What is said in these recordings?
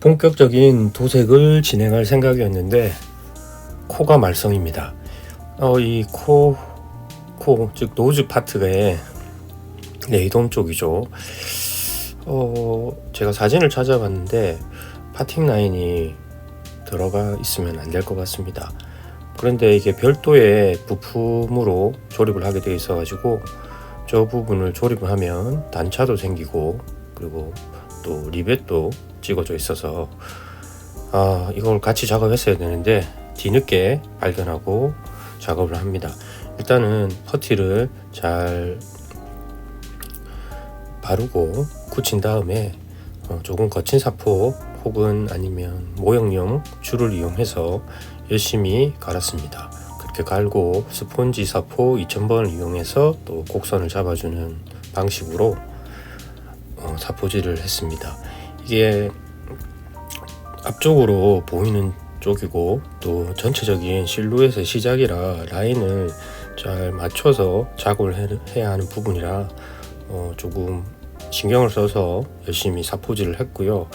본격적인 도색을 진행할 생각이었는데 코가 말썽입니다. 어, 이 코, 코, 즉 노즈 파트의 레이돔 쪽이죠. 어, 제가 사진을 찾아봤는데 파팅 라인이 들어가 있으면 안 될 것 같습니다. 그런데 이게 별도의 부품으로 조립을 하게 되어 있어가지고 저 부분을 조립을 하면 단차도 생기고 그리고 또 리벳도 찍어져 있어서 아 이걸 같이 작업했어야 되는데 뒤늦게 발견하고 작업을 합니다. 일단은 퍼티를 잘 바르고 굳힌 다음에 어, 조금 거친 사포 혹은 아니면 모형용 줄을 이용해서 열심히 갈았습니다. 그렇게 갈고 스폰지 사포 2000번을 이용해서 또 곡선을 잡아주는 방식으로 어, 사포질을 했습니다. 이게 앞쪽으로 보이는 쪽이고 또 전체적인 실루엣의 시작이라 라인을 잘 맞춰서 작업을 해- 해야 하는 부분이라 어, 조금 신경을 써서 열심히 사포질을 했고요.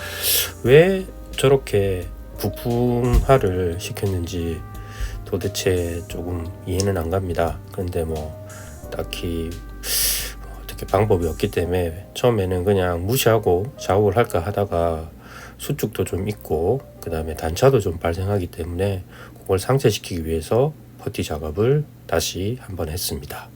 왜 저렇게 부품화를 시켰는지 도대체 조금 이해는 안 갑니다. 그런데 뭐 딱히 어떻게 방법이 없기 때문에 처음에는 그냥 무시하고 작업을 할까 하다가 수축도 좀 있고 그 다음에 단차도 좀 발생하기 때문에 그걸 상쇄시키기 위해서 퍼티 작업을 다시 한번 했습니다.